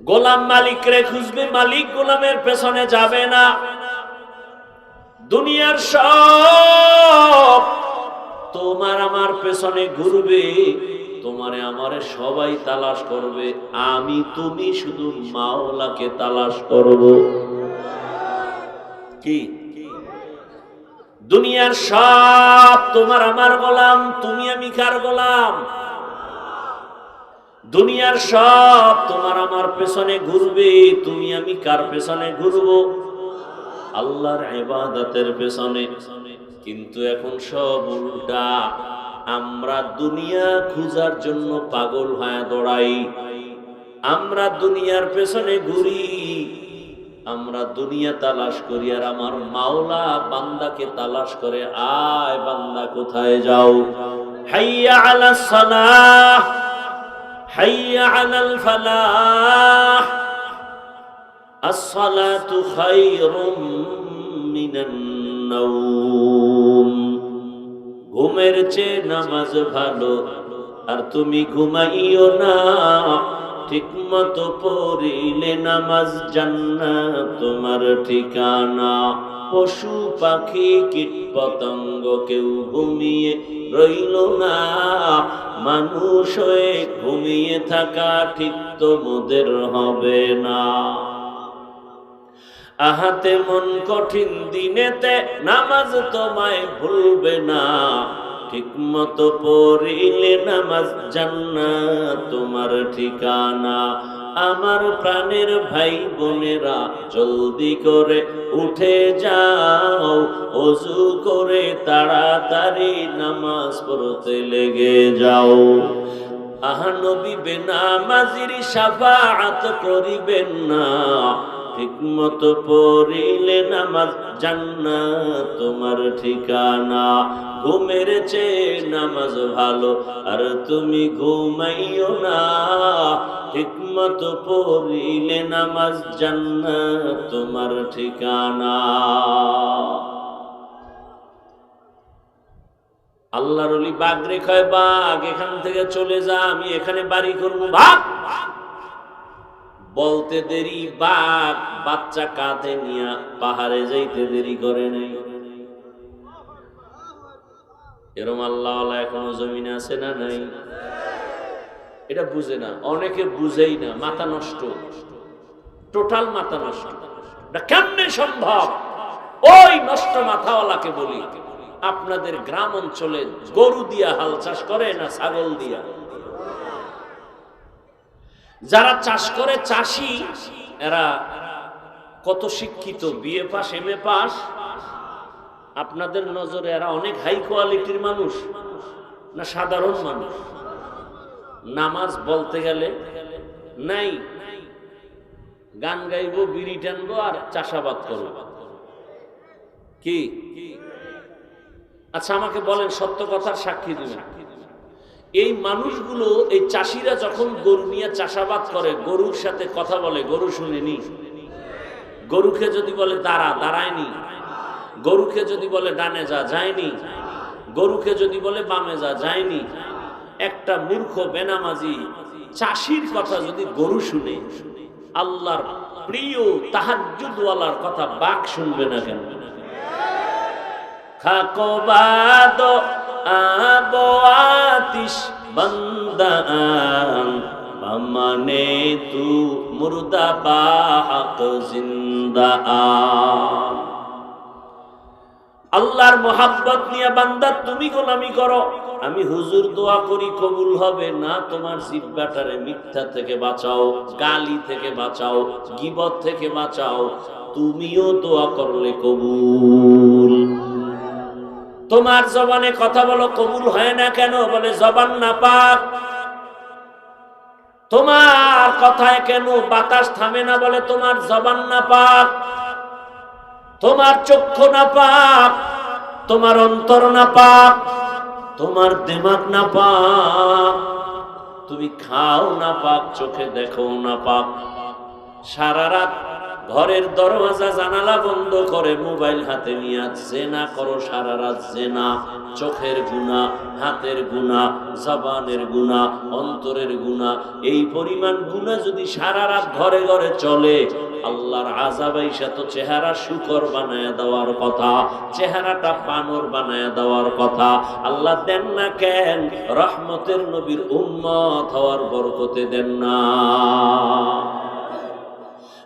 গোলাম মালিক রে খুঁজবে, মালিক গোলামের পেছনে যাবে না। দুনিয়ার সব তোমার আমার পেছনে ঘুরবে, তোমারে আমারে সবাই তালাশ করবে। আমি, তুমি শুধু মাওলাকে তালাশ করব। কি? দুনিয়ার সব তোমার আমার গোলাম, তুমি আমি কার গোলাম? দুনিয়ার সব তোমার আমার পেছনে ঘুরবে, তুমি আমি কার পেছনে ঘুরবো? আল্লাহর ইবাদতের পেছনে। কিন্তু এখন সব উল্টা। আমরা দুনিয়া খুঁজার জন্য পাগল হয়ে দৌড়াই। আমরা দুনিয়ার পেছনে ঘুরি। আমরা দুনিয়া তালাশ করি আর আমার মাওলা বান্দাকে তালাশ করে, আয় বান্দা, কোথায় যাও? হাইয়া আলা সালাহ। হাইয়া আলাল ফালাহ, আসসালাতু খায়রুম মিনান নাওম। ঘুমের চেয়ে নামাজ ভালো, আর তুমি ঘুমাইও না। ঠিক মতো পড়িলে নামাজ জান্নাত তোমার ঠিকানা। পশু পাখি কীট পতঙ্গ কেউ ঘুমিয়ে রইল না। মানুষ হয়ে ঘুমিয়ে থাকা ঠিক তো মোদের হবে না। আহাতে মন কঠিন দিনেতে নামাজ তোমায় ভুলবে না। ঠিক মতো পড়িলে নামাজ জান্না তোমার ঠিকানা। আমার প্রাণের ভাই বোনেরা, জলদি করে উঠে যাও, অজু করে তাড়াতাড়ি নামাজ পড়তে লেগে যাও। আহা নবী, বেনামাজির সাফাত করিবেন না। পড়িলে নামাজ জান্না তোমার ঠিকানা। ঘুমের চেয়ে নামাজ ভালো, আর তুমি ঘুমাইও না। ঠিকমতো পড়িলে নামাজ জান্না তোমার ঠিকানা। আল্লাহর বাঘ রেখায় বাঘ এখান থেকে চলে যা, আমি এখানে বাড়ি করব ভাগ বলতে দেরি বাঘ বাচ্চা কাঁধে নিয়া পাহাড়ে যাইতে দেরি করে নাই। এরম আল্লাহ এখনও জমিনে আছে না নাই? এটা বুঝে না, অনেকে বুঝেই না, মাথা নষ্ট। টোটাল মাথা নষ্ট। কেমনে সম্ভব? ওই নষ্ট মাথাওয়ালাকে বলি, আপনাদের গ্রাম অঞ্চলে গরু দিয়া হাল চাষ করে না ছাগল দিয়া? যারা চাষ করে চাষি, এরা কত শিক্ষিত, BA pass M A pass. আপনাদের নজরে এরা অনেক হাই কোয়ালিটির মানুষ না সাধারণ মানুষ? নামাজ বলতে গেলে নাই। গান গাইবো, বিড়ি টানবো আর চাষাবাদ করব। কি? আচ্ছা আমাকে বলেন, সত্য কথার সাক্ষী দিবেন। এই মানুষগুলো, এই চাষিরা যখন গরু নিয়ে চাষাবাদ করে, গরুর সাথে কথা বলে, গরু শুনেনি? গরুকে যদি বলে দাঁড়া, দাঁড়ায়নি? গরুকে যদি বলে ডানে যা, যায়নি? গরুকে যদি বলে বামে যা, যায়নি? একটা মূর্খ, বেনামাজি চাষির কথা যদি গরু শুনে, আল্লাহর প্রিয় তাহাজুদওয়ালার কথা বাক শুনবে না কেন? খাকো বাদ আবো বন্দান মানে তু মুর্দা বাহক জিন্দা। আল্লাহর মোহাব্বত নিয়ে বান্দা, তুমি গোলামি করো। আমি হুজুর দোয়া করি, কবুল হবে না, তোমার জিব্বাটারে মিথ্যা থেকে বাঁচাও, গালি থেকে বাঁচাও, গিবত থেকে বাঁচাও, তুমিও দোয়া করলে কবুল। তোমার জবানে কথা বলো, কবুল হয় না কেন? বলে, জবান না পাক। তোমার কথায় কেন বাতাস থামে না? বলে, তোমার জবান না পাক। তোমার চক্ষু না পাক। তোমার অন্তর না পাক। তোমার দিমাগ না পাক। তুমি খাও না পাক, চোখে দেখো না পাক। সারা রাত ঘরের দরওয়াজা জানালা বন্ধ করে মোবাইল হাতে নিয়ে জেনা করো, সারা রাত জেনা। চোখের গুণা, হাতের গুণা, জবানের গুণা, অন্তরের গুণা। এই পরিমাণ গুণা যদি সারা রাত ঘরে ঘরে চলে, আল্লাহর আজাবাইসা তো চেহারা শুকর বানায় দেওয়ার কথা, চেহারাটা পানর বানায় দেওয়ার কথা। আল্লাহ দেন না কেন, রহমতের নবীর উম্মত হওয়ার বরকতে দেন না।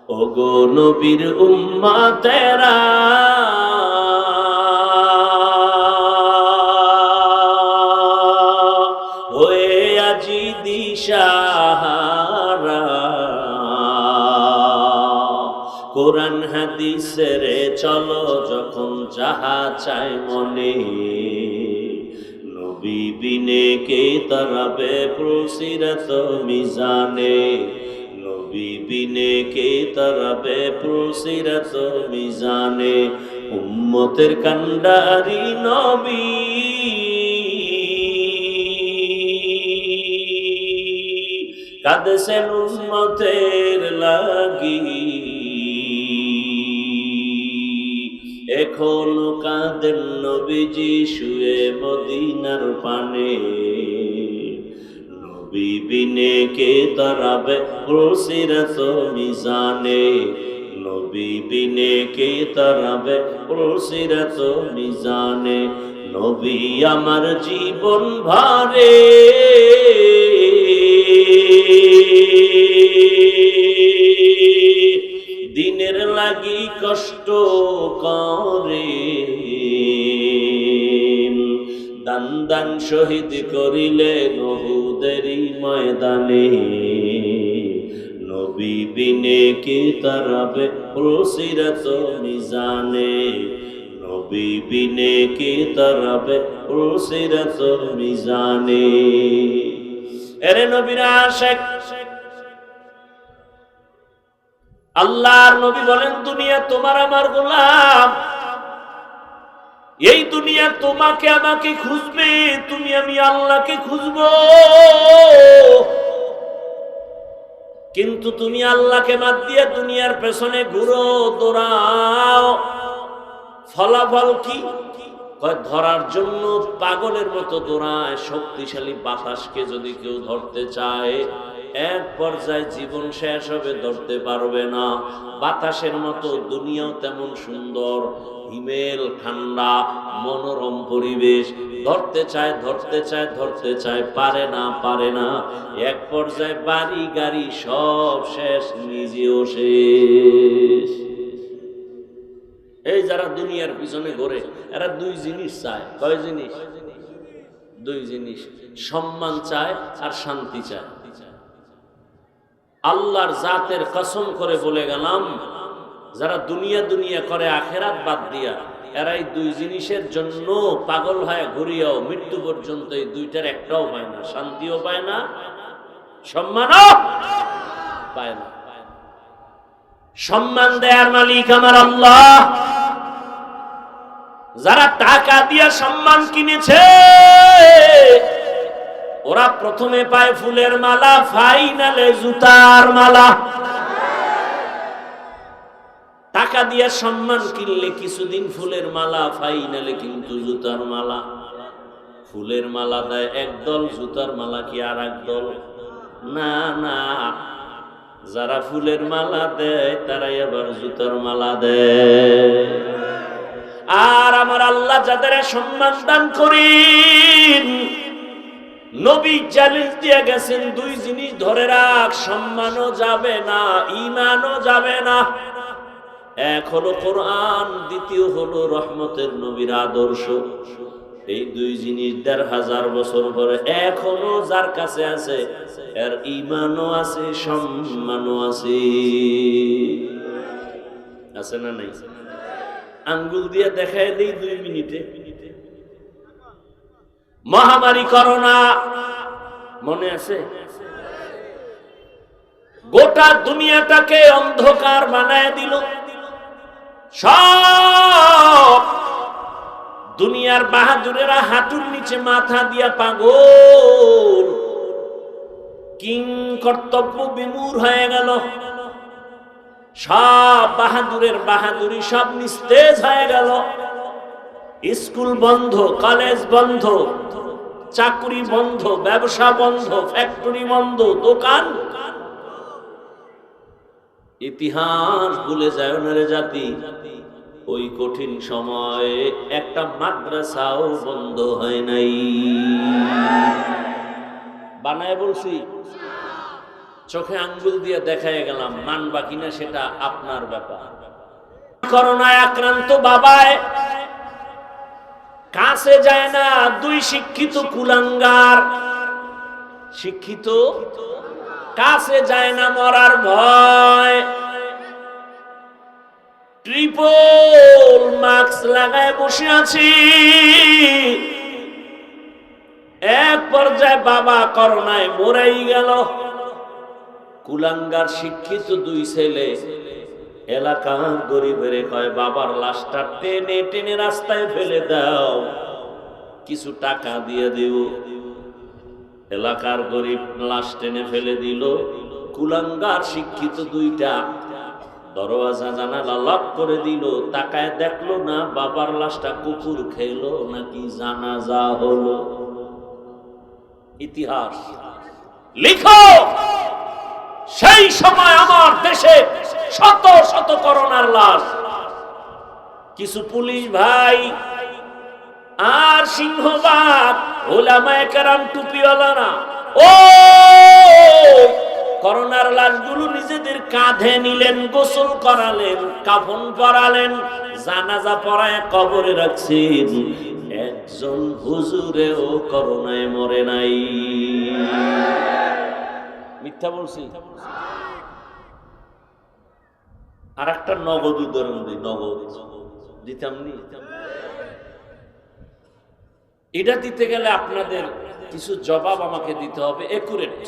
ওগো নবীর উম্মা তেরা। হয়ে আজি দিশাহারা। কোরআন হাদিসের চলো যখন যাহা চাই মনে। নবী বিনে কে প্রসিরত মিজানে। নবী বিনে কে তরাবে প্রসিরত মিজানে উম্মতের কান্ডারি নবী। কাঁদছেন উম্মতের লাগি। এখন কাঁদেন নবীজি শুয়ে মদিনার পানে। নবী বিনে কে তরাবে প্রসিরত মিজানে? নবী বিনে কে তরাবে প্রসিরত মিজানে? নবী আমার জীবন ভারে। দিনের লাগি কষ্ট করে। দান দান শহীদ করিলে নহুদেরই ময়দানে। নবী বিনে কে তারাবে প্রসিরত মিজানে। নবী বিনে কে তারাবে প্রসিরত মিজানে। এরে নবীরা শেখ, আল্লাহর নবী বলেন, দুনিয়া তোমার আমার গোলাম। এই দুনিয়া তোমাকে আমাকে খুঁজবে, তুমি আমি আল্লাহকে খুঁজবো। কিন্তু তুমি আল্লাহকে বাদ দিয়ে দুনিয়ার পেছনে ঘুরো, দৌড়াও। ফলাফল কি? ধরার জন্য পাগলের মতো দৌড়ায়, শক্তিশালী বাতাসকে যদি কেউ ধরতে চায় এক পর্যায়ে জীবন শেষ হবে, ধরতে পারবে না। বাতাসের মতো দুনিয়াও তেমন সুন্দর, হিমেল ঠান্ডা, মনোরম পরিবেশ। ধরতে চায় ধরতে চায় ধরতে চায়, পারে না পারে না। এক পর্যায়ে বাড়ি, গাড়ি সব শেষ, নিজেও শেষ। এই যারা দুনিয়ার পিছনে ঘোরে, এরা দুই জিনিস চায়। কয় জিনিস? দুই জিনিস। সম্মান চায় আর শান্তি চায়। আল্লাহর জাতের কসম করে বলে গেলাম, যারা দুনিয়া দুনিয়া করে, আখেরাত বাদ দিয়া, এরাই দুই জিনিসের জন্য পাগল হয়, ঘুরিয়াও মৃত্যু পর্যন্ত এই দুইটার একটাও পায় না, শান্তিও পায় না, সম্মানও পায় না। সম্মান দেয়ার মালিক আমার আল্লাহ। যারা টাকা দিয়ে সম্মান কিনেছে ওরা প্রথমে পায় ফুলের মালা, ফাইনালে জুতার মালা। টাকা দিয়ে সম্মান কিনলে কিছুদিন ফুলের মালা, ফাইনালে কিন্তু জুতার মালা। ফুলের মালা দেয় একদল জুতার মালা কি আর একদল না না। যারা ফুলের মালা দেয়, তারাই আবার জুতার মালা দেয়। আর আমার আল্লাহ যাদের সম্মান দান করেন নবী চ্যালেঞ্জ দিয়ে গেছেন, দুই জিনিস ধরে রাখ, সম্মানও যাবে না ইমানও যাবে না। এক হলো কোরআন, দ্বিতীয় হলো রহমতের নবীর আদর্শ। এই দুই জিনিস দেড় হাজার বছর পরে এখনও যার কাছে আছে, এর ইমানও আছে, সম্মানও আছে। আছে না নাই? আঙ্গুল দিয়ে দেখায় দেই দুই মিনিটে। মহামারী করোনা। মনে আছে? গোটা দুনিয়াটাকে অন্ধকার বানায় দিল। সব দুনিয়ার বাহাদুরেরা হাঁটুর নিচে মাথা দিয়া পাগল। কিং কর্তব্য বিমূর হয়ে গেল। সব বাহাদুরের বাহাদুরি সব নিস্তেজ হয়ে গেল। স্কুল বন্ধ, কলেজ বন্ধ, চাকরি বন্ধ, ব্যবসা বন্ধ, ফ্যাক্টরি বন্ধ, দোকান ইতিহাস ভুলে যায় ওনারে জাতি, ওই কঠিন সময়ে একটা মাদ্রাসাও বন্ধ হয় নাই। বানায় বলছি, চোখে আঙ্গুল দিয়ে দেখায় গেলাম, মানবা কিনা সেটা আপনার ব্যাপার। করোনায় আক্রান্ত বাবায় কাছে যায় না, দুই শিক্ষিত কুলাঙ্গার। শিক্ষিত? কাছে যায় না, মরার ভয়। ট্রিপল মাস্ক লাগায় বসে আছি। এক পর্যায়ে বাবা করোনায় মরেই গেল। কুলাঙ্গার শিক্ষিত দুই ছেলে। এলাকার গরিবের কয়, বাবার লাশটা টেনে টেনে রাস্তায় ফেলে দাও, কিছু টাকা দিয়ে দিও। এলাকার গরিব লাশ টেনে ফেলে দিল। কুলাঙ্গার শিক্ষিত দুইটা দরওয়াজা জানালা লক করে দিল। তাকায় দেখল না, বাবার লাশটা কুকুর খেলো নাকি জানাজা হলো। ইতিহাস, লিখো! সেই সময় আমার দেশে শত শত করোনার লাশ। কিছু পুলিশ ভাই আর সিংহবাগ ওলামায়ে কেরাম টুপিওয়ালারা। ও করোনার লাশগুলো নিজেদের কাঁধে নিলেন, গোসল করালেন, কাফন পরালেন, জানাজা পরায় কবরে রাখছেন। একজন হুজুরেও করোনায় মরে নাই। মিথ্যা বলছি? আর একটা নগদ উদাহরণ দিই নগদ দিতাম নি? এটা দিতে গেলে আপনাদের কিছু জবাব আমাকে দিতে হবে একুরেট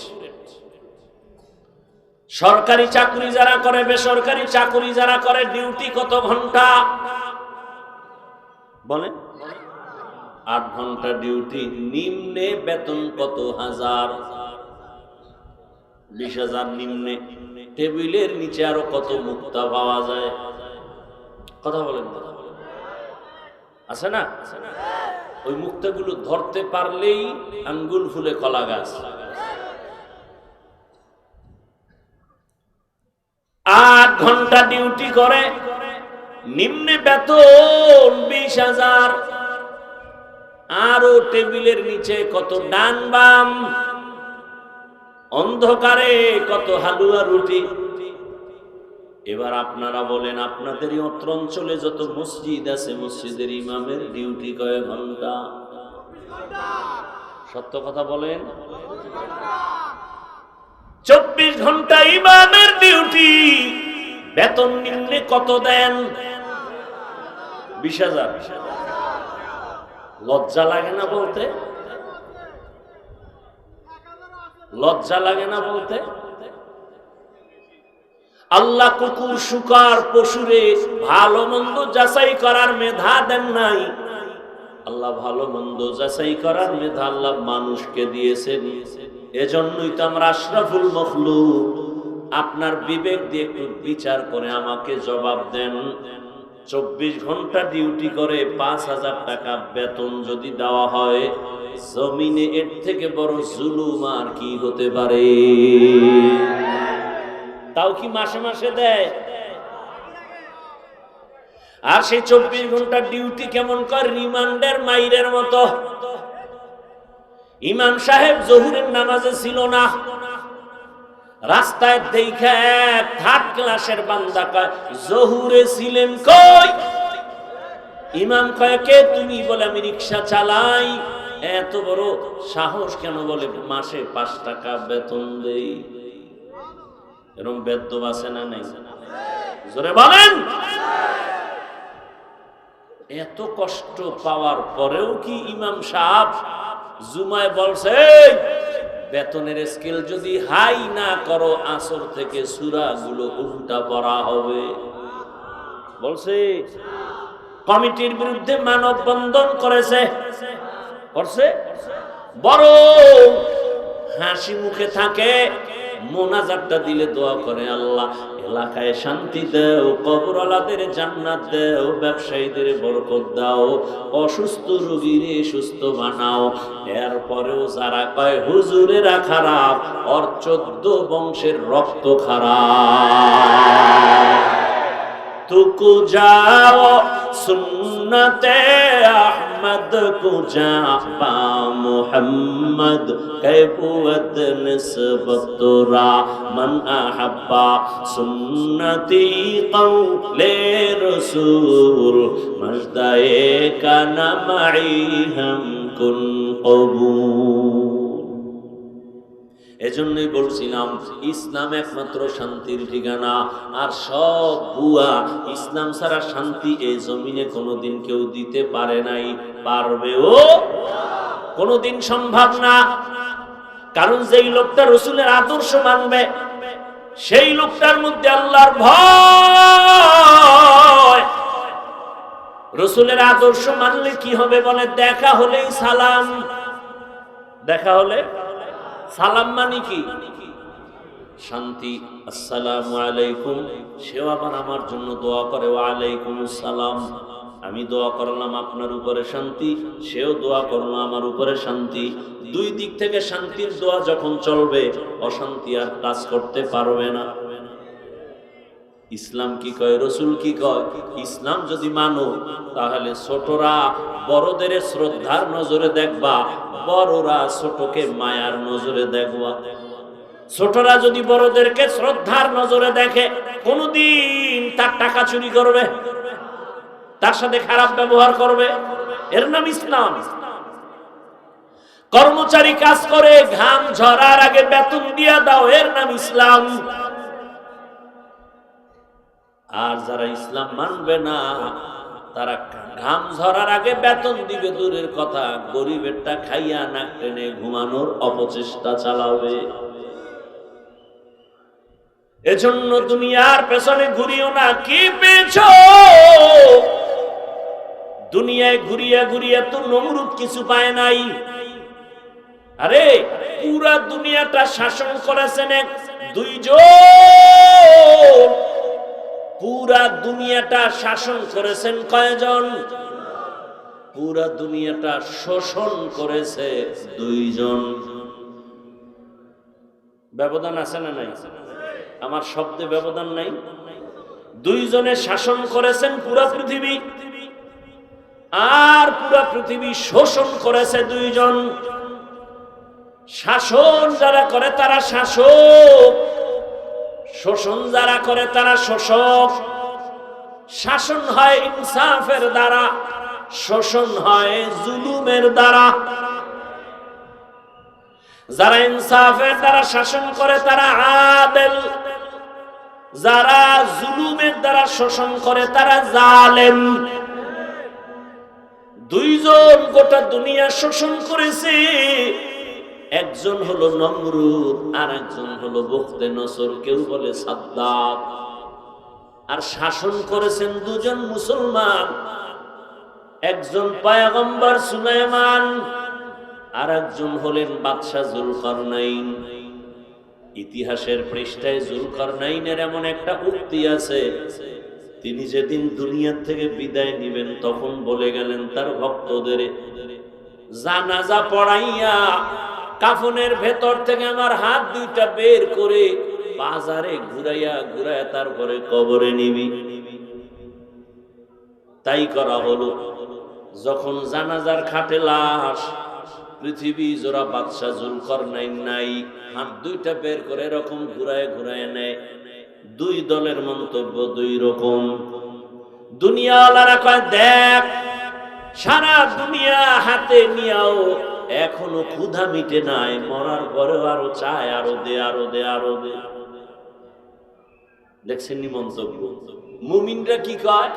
সরকারি চাকরি যারা করে, বেসরকারি চাকরি যারা করে, ডিউটি কত ঘণ্টা? বলেন। আট ঘণ্টা ডিউটি, নিম্নে বেতন কত হাজার? বিশ হাজার নিম্নে। টেবিলের নিচে আরও কত মুক্তা পাওয়া যায়? কথা বলেন কথা বলেন আছে না? ওই মুক্তাগুলো ধরতে পারলেই আঙ্গুল ফুলে কলা গাছ। আট ঘণ্টা ডিউটি করে, নিম্নে বেতন বিশ হাজার। আরও টেবিলের নিচে কত ডান বাম? অন্ধকারে কত হালুয়া রুটি। এবার আপনারা বলেন আপনাদের অত্র অঞ্চলে যত মসজিদ আছে, মসজিদের ইমামের ডিউটি কয় ঘণ্টা? সত্য কথা বলেন? চব্বিশ ঘণ্টা ইমামের ডিউটি। বেতন নিম্নে কত দেন? বিশ হাজার। লজ্জা লাগে না বলতে? লজ্জা লাগে না বলতে? আল্লাহ কুকুর, শুকার, পশুরে ভালো মন্দ যাচাই করার মেধা দেন নাই। আল্লাহ ভালো মন্দ যাচাই করার মেধা আল্লাহ মানুষকে দিয়েছেন। এজন্যই তো আমরা আশরাফুল মখলু আপনার বিবেক দিয়ে একটু বিচার করে আমাকে জবাব দেন। চব্বিশ ঘণ্টা ডিউটি করে, পাঁচ হাজার টাকা বেতন যদি দেওয়া হয়, জমিনে এর থেকে বড় জুলুম আর কি হতে পারে? তাও কি মাসে মাসে দেয়? আর সেই চব্বিশ ঘণ্টা ডিউটি কেমন কর রিমান্ডের মাইরের মতো। ইমাম সাহেব জহুরের নামাজে ছিল না। রাস্তায় দেখে এক থার্ড ক্লাসের বান্দা কয় জহুরে ছিলেন কই? ইমাম কয় কে তুমি? বলে আমি রিক্সা চালাই। এত বড় সাহস কেন বলে মাসে পাঁচ টাকা বেতন দেই। এরকম বেদ্য আছে না নাই? জোরে বলেন। এত কষ্ট পাওয়ার পরেও কি ইমাম সাহেব জুমায় বলছে "এই, বেতনের স্কেল যদি হাই না করো, আসর থেকে সুরা গুলো উল্টা পড়া হবে। বলছে, কমিটির বিরুদ্ধে মানববন্ধন করেছে। করছে বড় হাসি মুখে থাকে মোনাজারটা দিলে দোয়া করে আল্লাহ। এলাকায় শান্তি দেও, কবরওয়ালাদের জান্নাত দেও, ব্যবসায়ীদের বরকত দাও, অসুস্থ রোগীর সুস্থ বানাও। এরপরেও যারা কয়, হুজুরেরা খারাপ অর চোদ্দ বংশের রক্ত খারাপ। তুকু যাও, সুন্নতে আহ احمد کو جا با محمد کی قوت نسبت را من احبا سنتی قول رسول مجدئے کا نمعی ہم کن قبول۔ এজন্যই বলছিলাম, ইসলাম একমাত্র শান্তির ঠিকানা। আর সব ভুয়া, ইসলাম ছাড়া শান্তি এই জমিনে কোনোদিন কেউ দিতে পারে নাই। পারবেও? কোনোদিন সম্ভব না। কারণ যেই লোকটা রসুলের আদর্শ মানবে, সেই লোকটার মধ্যে আল্লাহর ভয়। রসুলের আদর্শ মানলে কি হবে বলে? দেখা হলেই সালাম। দেখা হলে সালাম মানে কি? শান্তি, আসসালামু আলাইকুম। সেও আবার আমার জন্য দোয়া করে, ওয়ালাইকুম সালাম আমি দোয়া করলাম আপনার উপরে শান্তি, সেও দোয়া করল আমার উপরে শান্তি। দুই দিক থেকে শান্তির দোয়া যখন চলবে, অশান্তি আর কাজ করতে পারবে না। ইসলাম কি কয়, রসুল কি কয়? ইসলাম যদি মানো, তাহলে ছোটরা বড়দের শ্রদ্ধার নজরে দেখবা, বড়রা ছোটকে মায়ার নজরে দেখবা। ছোটরা যদি বড়দেরকে শ্রদ্ধার নজরে দেখে, কোনদিন তার টাকা চুরি করবে, তার সাথে খারাপ ব্যবহার করবে, এর নাম ইসলাম। কর্মচারী কাজ করে, ঘাম ঝরার আগে বেতন দিয়া দাও, এর নাম ইসলাম। আর যারা ইসলাম মানবে না, তারা ঘাম ঝরার আগে বেতন দিবে, দূরের কথা। গরিবেরটা খাইয়া না টেনে ঘুমানোর অপচেষ্টা চালাবে। এজন্য দুনিয়ার পেছনে ঘুরিও না, কি পেয়েছ? দুনিয়ায় ঘুরিয়া ঘুরিয়া তো নমরুদ কিছু পায় নাই। আরে, পুরা দুনিয়াটা শাসন করেছেন এক দুইজন। পুরা দুনিয়াটা শাসন করেছেন কয়জন? পুরা দুনিয়াটা শোষণ করেছে দুইজন। ব্যবধান আছে না নাই? আমার শব্দে ব্যবধান নাই। দুইজনে শাসন করেছেন পুরা পৃথিবী। আর পুরা পৃথিবী শোষণ করেছে দুইজন। শাসন যারা করে তারা শাসক। শোষণ যারা করে তারা শোষক। শাসন হয় ইনসাফের দ্বারা, শোষণ হয় জুলুমের দ্বারা। যারা ইনসাফের দ্বারা শাসন করে তারা আদেল। যারা জুলুমের দ্বারা শোষণ করে তারা জালেম। দুইজন গোটা দুনিয়া শোষণ করেছে। একজন হলো নমরুদ আর একজন হলো বখতে নসর, কেউ বলে সাদ্দাত আর শাসন করেছেন দুজন মুসলমান, একজন পায়াগম্বর সুলাইমান আর একজন হলেন বাদশাহ জুলকারনাইন। ইতিহাসের পৃষ্ঠায় জুলকারনাইনের এমন একটা উক্তি আছে, তিনি যেদিন দুনিয়ার থেকে বিদায় নিবেন, তখন বলে গেলেন, তার ভক্তদের জানাজা পড়াইয়া কাফনের ভেতর থেকে আমার হাত দুইটা বের করে বাজারে ঘুরাইয়া ঘুরাইয়া তারপরে কবরে নিবি। তাই করা হলো। যখন জানাজার খাটে লাশ, পৃথিবী জোড়া বাদশাহ জুলকর নাই নাই, হাত দুইটা বের করে এরকম ঘুরায় ঘুরায় নেয়। দুই দলের মন্তব্য দুই রকম। দুনিয়াওয়ালারা কয়, দেখ, সারা দুনিয়া হাতে নিয়াও এখনও ক্ষুধা মিটে নাই, মরার পরেও আরও চায়, আরও দে আরও দে আরও দে। দেখছেন নি মন্তব্য মুমিনরা কি কয়?